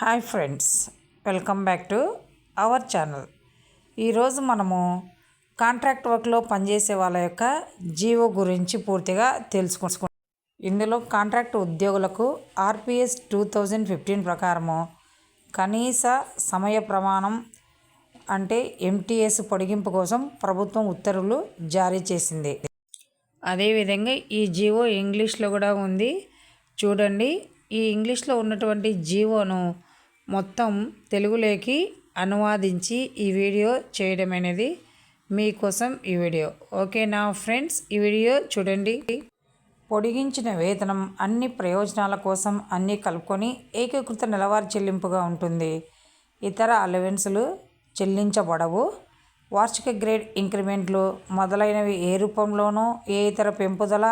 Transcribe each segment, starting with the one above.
Hi friends welcome back to our channel. ఈరోజు మనము contract వర్క్లో పనిచేసే వాళ్ళ యొక్క జీవో గురించి పూర్తిగా తెలుసుకుంటున్నాం ఇందులో కాంట్రాక్ట్ ఉద్యోగులకు ఆర్పిఎస్ టూ థౌజండ్ ఫిఫ్టీన్ ప్రకారము కనీస సమయ ప్రమాణం అంటే ఎంటీఎస్ పొడిగింపు కోసం ప్రభుత్వం ఉత్తర్వులు జారీ చేసింది. అదేవిధంగా ఈ జీవో ఇంగ్లీష్లో కూడా ఉంది. చూడండి ఈ ఇంగ్లీష్లో ఉన్నటువంటి జీవోను మొత్తం తెలుగులోకి అనువాదించి ఈ వీడియో చేయడం అనేది మీకోసం ఈ వీడియో. ఓకేనా ఫ్రెండ్స్ ఈ వీడియో చూడండి. పొడిగించిన వేతనం అన్ని ప్రయోజనాల కోసం అన్నీ కలుపుకొని ఏకీకృత నెలవారీ చెల్లింపుగా ఉంటుంది. ఇతర అలవెన్సులు చెల్లించబడవు. వార్షిక గ్రేడ్ ఇంక్రిమెంట్లు మొదలైనవి ఏ రూపంలోనూ ఏ ఇతర పెంపుదల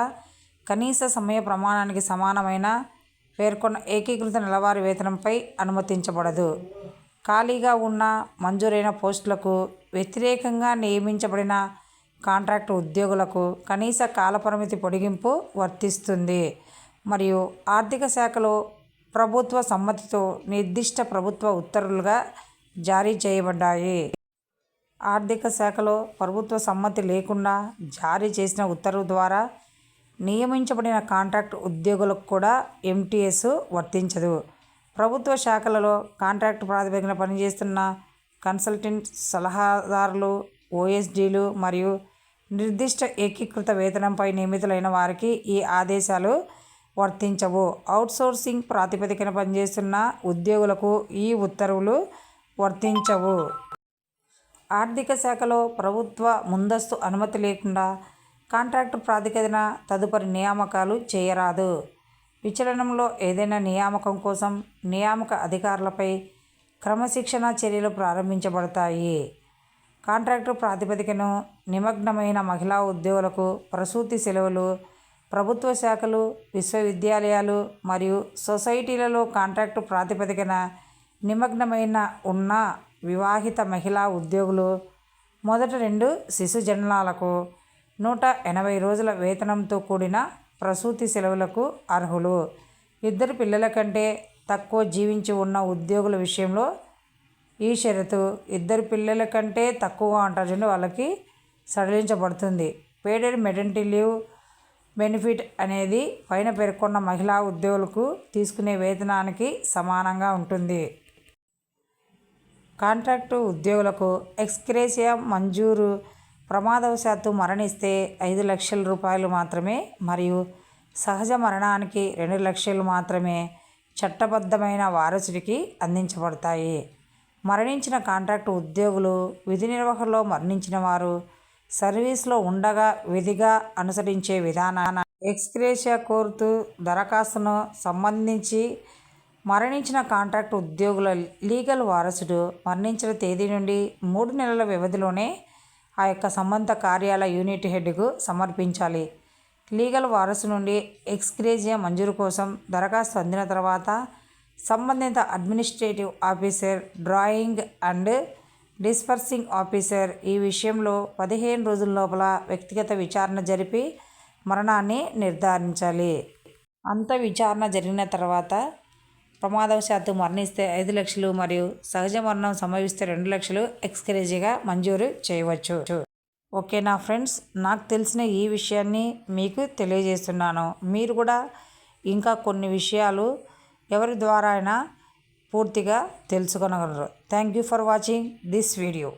కనీస సమయ ప్రమాణానికి సమానమైన పేర్కొన్న ఏకీకృత నెలవారీ వేతనంపై అనుమతించబడదు. ఖాళీగా ఉన్న మంజూరైన పోస్టులకు వ్యతిరేకంగా నియమించబడిన కాంట్రాక్ట్ ఉద్యోగులకు కనీస కాలపరిమితి పొడిగింపు వర్తిస్తుంది. మరియు ఆర్థిక శాఖలో ప్రభుత్వ సమ్మతితో నిర్దిష్ట ప్రభుత్వ ఉత్తర్వులుగా జారీ చేయబడ్డాయి. ఆర్థిక శాఖలో ప్రభుత్వ సమ్మతి లేకుండా జారీ చేసిన ఉత్తర్వు ద్వారా నియమించబడిన కాంట్రాక్ట్ ఉద్యోగులకు కూడా ఎంటీఎస్ వర్తించదు. ప్రభుత్వ శాఖలలో కాంట్రాక్ట్ ప్రాతిపదికన పనిచేస్తున్న కన్సల్టెంట్ సలహాదారులు ఓఎస్డీలు మరియు నిర్దిష్ట ఏకీకృత వేతనంపై నియమితులైన వారికి ఈ ఆదేశాలు వర్తించవు. అవుట్సోర్సింగ్ ప్రాతిపదికన పనిచేస్తున్న ఉద్యోగులకు ఈ ఉత్తర్వులు వర్తించవు. ఆర్థిక శాఖలో ప్రభుత్వ ముందస్తు అనుమతి లేకుండా కాంట్రాక్టు ప్రాతిపదికన తదుపరి నియామకాలు చేయరాదు. విచలనంలో ఏదైనా నియామకం కోసం నియామక అధికారులపై క్రమశిక్షణ చర్యలు ప్రారంభించబడతాయి. కాంట్రాక్టు ప్రాతిపదికను నిమగ్నమైన మహిళా ఉద్యోగులకు ప్రసూతి సెలవులు ప్రభుత్వ శాఖలు విశ్వవిద్యాలయాలు మరియు సొసైటీలలో కాంట్రాక్టు ప్రాతిపదికన నిమగ్నమైన ఉన్న వివాహిత మహిళా ఉద్యోగులు మొదటి రెండు శిశు జననాలకు నూట ఎనభై రోజుల వేతనంతో కూడిన ప్రసూతి సెలవులకు అర్హులు. ఇద్దరు పిల్లల కంటే తక్కువ జీవించి ఉన్న ఉద్యోగుల విషయంలో ఈ షరతు ఇద్దరు పిల్లల కంటే తక్కువ అంటారు వాళ్ళకి సడలించబడుతుంది. పేడెడ్ మెటర్నిటీ లీవ్ బెనిఫిట్ అనేది పైన పేర్కొన్న మహిళా ఉద్యోగులకు తీసుకునే వేతనానికి సమానంగా ఉంటుంది. కాంట్రాక్టు ఉద్యోగులకు ఎక్స్క్రేసియా మంజూరు ప్రమాదవశాత్తు మరణిస్తే ఐదు లక్షల రూపాయలు మాత్రమే మరియు సహజ మరణానికి రెండు లక్షలు మాత్రమే చట్టబద్ధమైన వారసుడికి అందించబడతాయి. మరణించిన కాంట్రాక్టు ఉద్యోగులు విధి నిర్వహణలో మరణించిన వారు సర్వీస్లో ఉండగా విధిగా అనుసరించే విధానాన్ని ఎక్స్క్రేషియా కోరుతూ దరఖాస్తును సంబంధించి మరణించిన కాంట్రాక్ట్ ఉద్యోగుల లీగల్ వారసుడు మరణించిన తేదీ నుండి మూడు నెలల వ్యవధిలోనే ఆ యొక్క సంబంధ కార్యాల యూనిట్ హెడ్కు సమర్పించాలి. లీగల్ వారసు నుండి ఎక్స్క్రేజియా మంజూరు కోసం దరఖాస్తు అందిన తర్వాత సంబంధిత administrative officer drawing and disbursing officer ఈ విషయంలో పదిహేను రోజుల లోపల వ్యక్తిగత విచారణ జరిపి మరణాన్ని నిర్ధారించాలి. అంత విచారణ జరిగిన తర్వాత ప్రమాదవశాత్తు మరణిస్తే ఐదు లక్షలు మరియు సహజ మరణం సంభవిస్తే రెండు లక్షలు ఎక్స్క్రేజీగా మంజూరు చేయవచ్చు. ఓకేనా ఫ్రెండ్స్? నాకు తెలిసిన ఈ విషయాన్ని మీకు తెలియజేస్తున్నాను. మీరు కూడా ఇంకా కొన్ని విషయాలు ఎవరి ద్వారా అయినా పూర్తిగా తెలుసుకొనగలరు. Thank you for watching this video.